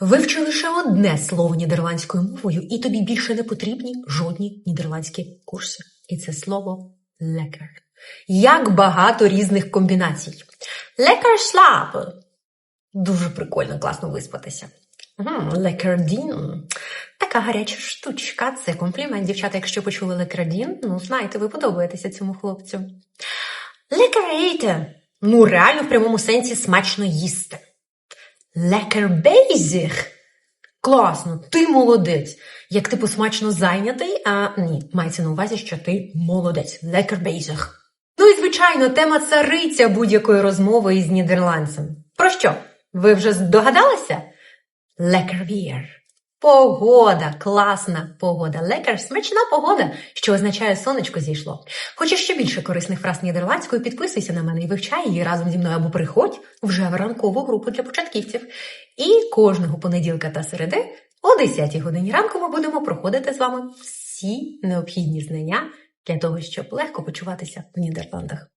Вивчи лише одне слово нідерландською мовою, і тобі більше не потрібні жодні нідерландські курси. І це слово лекер. Як багато різних комбінацій. Лекер слаб. Дуже прикольно, класно виспатися. Лекердін. Така гаряча штучка. Це комплімент, дівчата. Якщо почули лекердін, ну знаєте, ви подобаєтеся цьому хлопцю. Лекерейте. Ну, реально в прямому сенсі смачно їсти. Лекербейзіх. Класно, ти молодець. Як типу смачно зайнятий, а ні, мається на увазі, що ти молодець. Лекербейзіх. Ну і звичайно, тема цариця будь-якої розмови із нідерландцем. Про що? Ви вже здогадалися? Лекервір. Погода, класна погода. Лекер смачна погода, що означає сонечко зійшло. Хочеш ще більше корисних фраз нідерландською, підписуйся на мене і вивчай її разом зі мною або приходь вже в ранкову групу для початківців. І кожного понеділка та середи о 10 годині ранку ми будемо проходити з вами всі необхідні знання для того, щоб легко почуватися в Нідерландах.